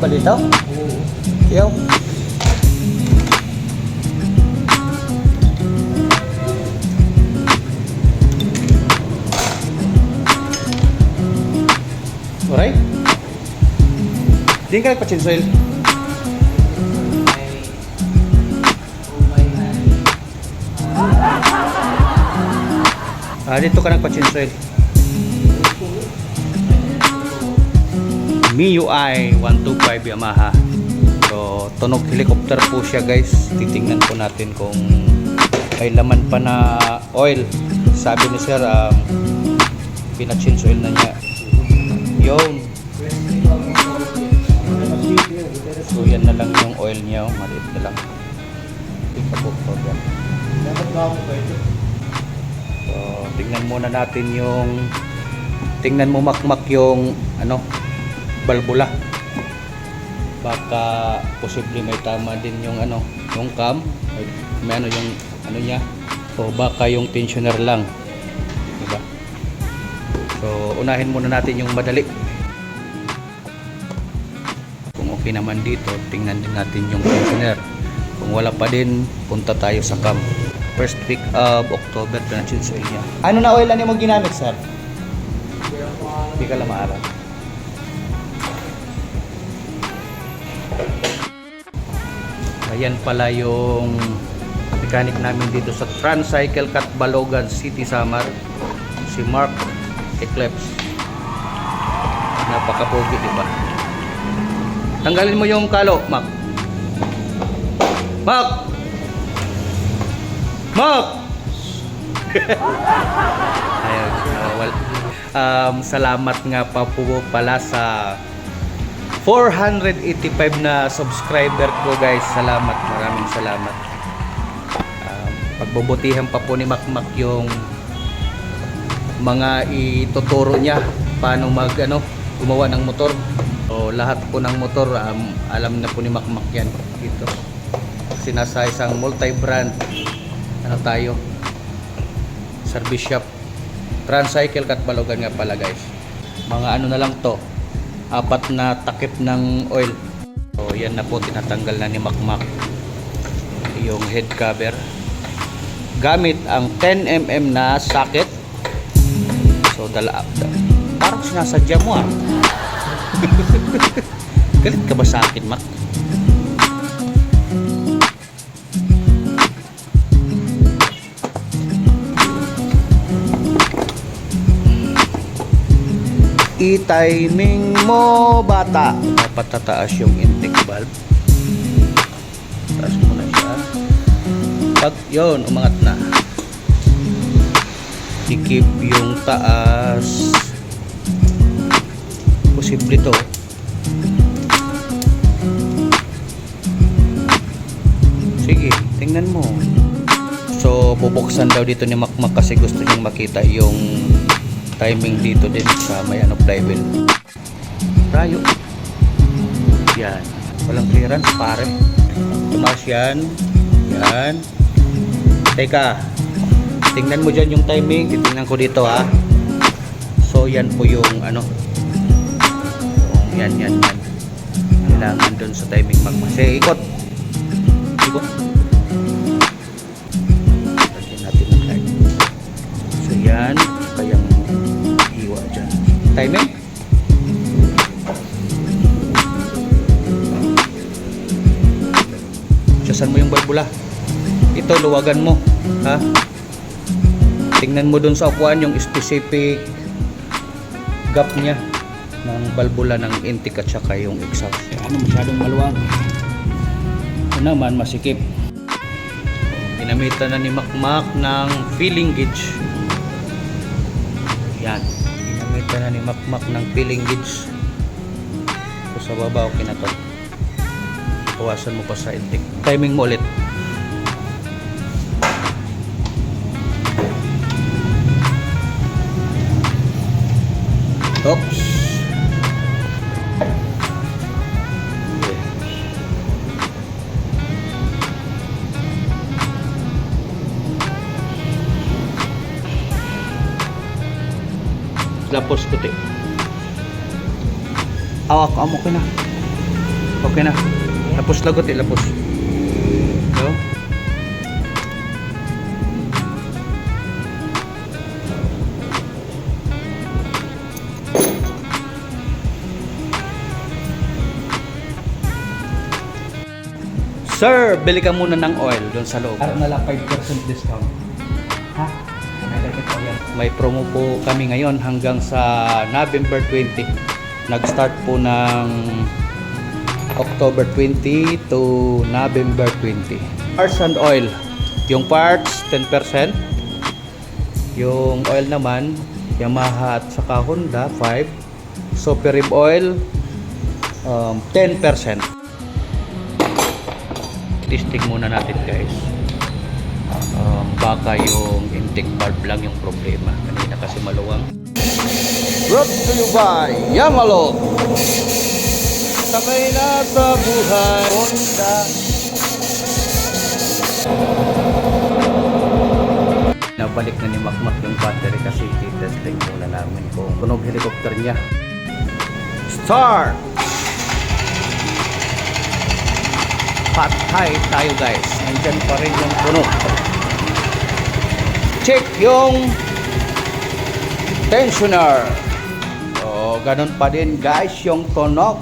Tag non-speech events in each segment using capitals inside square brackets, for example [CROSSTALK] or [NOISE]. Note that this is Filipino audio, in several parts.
Ah, balitaw? Yaw. Alright? Di ka nagpa-chinsoil? Ah, dito ka nagpa-chinsoil. MIUI 125 Yamaha. So, tunog helicopter po siya guys. Titingnan po natin kung may laman pa na oil. Sabi ni sir, um, pinachinge oil na niya. Yun. So, yan na lang yung oil niya. oh. Maliit na lang. Tingnan po po yan. So, tingnan muna natin yung tingnan mo makmak yung ano balbula. Baka posible may tama din yung ano yung cam may, ano yung ano niya o baka yung tensioner lang. Diba? So unahin muna natin yung madali. Kung okay naman dito tingnan din natin yung tensioner. Kung wala pa din punta tayo sa cam. First week of October na change oil niya ano na oil ano mo ginamit sir? hindi ka lang maaral Ayan pala yung mechanic namin dito sa Transcycle Cat Balogan City Samar. Si Mark Eclipse. Napakapogi di ba tanggalin mo yung kalo Mark. Mark! Mark! [LAUGHS] Ayun uh, well, um, salamat nga pa po pala sa 485 na subscriber ko guys. Salamat, maraming salamat. Um, pagbubutihan pa po ni Makmak yung mga ituturo niya paano mag ano, gumawa ng motor. O lahat po ng motor um, alam na po ni Makmak yan dito. Sinasa isang multi-brand ano tayo service shop Transcycle Katbalogan nga pala guys. Mga ano na lang to apat na takip ng oil. So yan na po tinatanggal na ni Makmak yung head cover. Gamit ang 10mm na socket. So dala da, parang sinasadya mo ah. [LAUGHS] Galit ka ba sa akin Mak? I-timing mo bata. Dapat tataas yung intake valve taas mo na siya. Pag yon umangat na. I-keep yung taas. Posible to. Sige tingnan mo. So bubuksan daw dito ni Makmak kasi gusto niyang makita yung timing dito din sa may ano flywheel rayo yan. Walang clearance pare. Tumaas yan. Yan. Teka. Tingnan mo dyan yung timing. Titingnan ko dito ha. So yan po yung ano. Yan yan yan. Kailangan dun sa timing magmase ikot. Ikot. Lagyan natin ng light. So yan timing Diyasan mo yung barbula ito luwagan mo ha? Tingnan mo dun sa akuan yung specific gap niya ng balbula ng intake at saka yung exhaust. Ano masyadong maluwag. Ito naman masikip. Ginamitan na ni Makmak ng filling gauge. Yan na ni Makmak ng filling gauge so sa baba okay na to. Bawasan mo pa sa intake. Timing mo ulit. Oops. Lapos puti. Awak, amo okay na. Okay na. Lapos lagot eh, lapos. So, Sir, bili ka muna ng oil doon sa loob. Para na lang 5% discount. Ha? May promo po kami ngayon hanggang sa November 20. Nag-start po ng October 20 to November 20. Parts and oil. Yung parts, 10%. Yung oil naman, Yamaha at saka Honda, 5. Super Rib Oil, um, 10%. Testing muna natin guys. Um, baka yung intake valve lang yung problema. Kanina kasi maluwang. Brought to you by Yamalo. Sakay na sa buhay. Honda. Nabalik na ni Makmak yung battery kasi titesting muna namin kung tunog helicopter niya. Start! Patay tayo guys. Nandyan pa rin yung tunog. Check yung tensioner. So, ganun pa din guys yung tunog.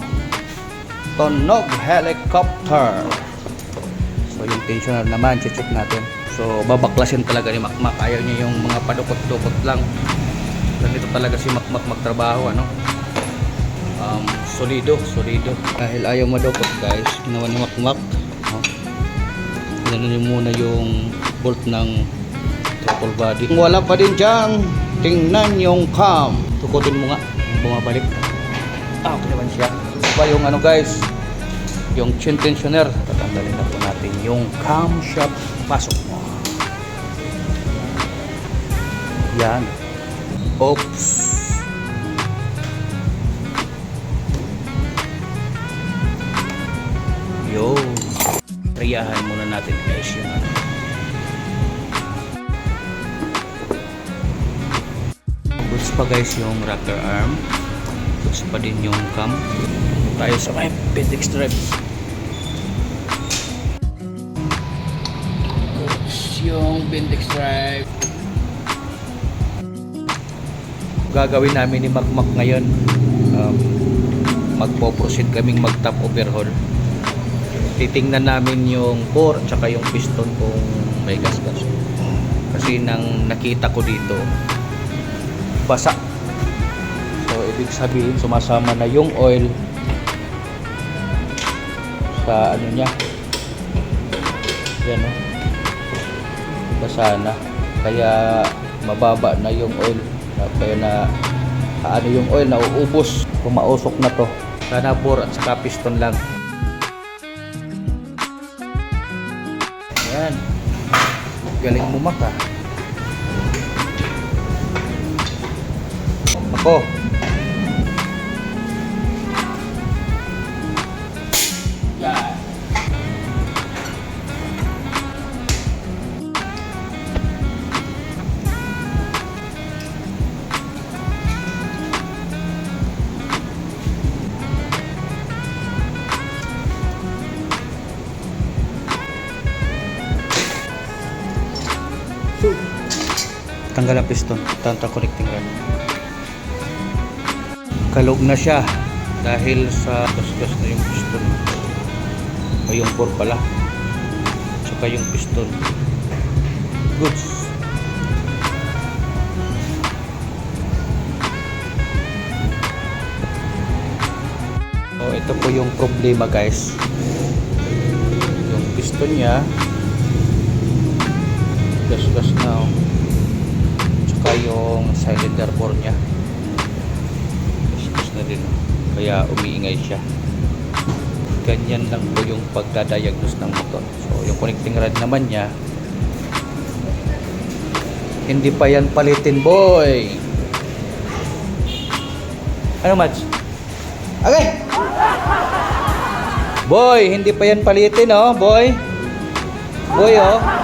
Tunog helicopter. So, yung tensioner naman, check natin. So, babaklasin talaga ni Makmak. Ayaw niya yung mga padukot-dukot lang. Ganito talaga si Makmak magtrabaho, ano? Um, solido, solido. Dahil ayaw madukot guys, ginawa ni Makmak. No? Ganun muna yung bolt ng throttle body. Kung wala pa din dyan, tingnan yung cam. Tukutin mo nga, bumabalik. Ah, okay naman siya. Ito pa yung ano guys, yung chin tensioner. Tatanggalin na po natin yung camshaft. Pasok mo. Yan. Oops. Yo. Triyahan muna natin guys yung ano. Goods pa guys yung rocker arm. Goods pa din yung cam. Tayo sa may Pedex drive. Goods yung Pendex drive. Gagawin namin ni Magmak ngayon. Um, magpo-proceed kaming mag-top overhaul titingnan namin yung core at saka yung piston kung may gas-gas. Kasi nang nakita ko dito, basa. So, ibig sabihin, sumasama na yung oil sa ano niya. Yan o. Basa na. Kaya mababa na yung oil. Kaya na ano yung oil, nauubos. Pumausok na to. Sana bore at saka piston lang. Yan. Galing mo maka. Yan. Tanggal ang piston. Tantra connecting rod. Kalog na siya dahil sa gasgas na yung piston. O yung core pala. Tsaka yung piston. Goods. O ito po yung problema guys. Yung piston niya gas-gas na oh saka yung cylinder bore niya na din. Kaya umiingay siya. Ganyan lang po yung pagdadiagnose ng motor. So yung connecting rod naman niya hindi pa yan palitin boy. Ano Mads? Okay. Boy hindi pa yan palitin oh boy. Boy oh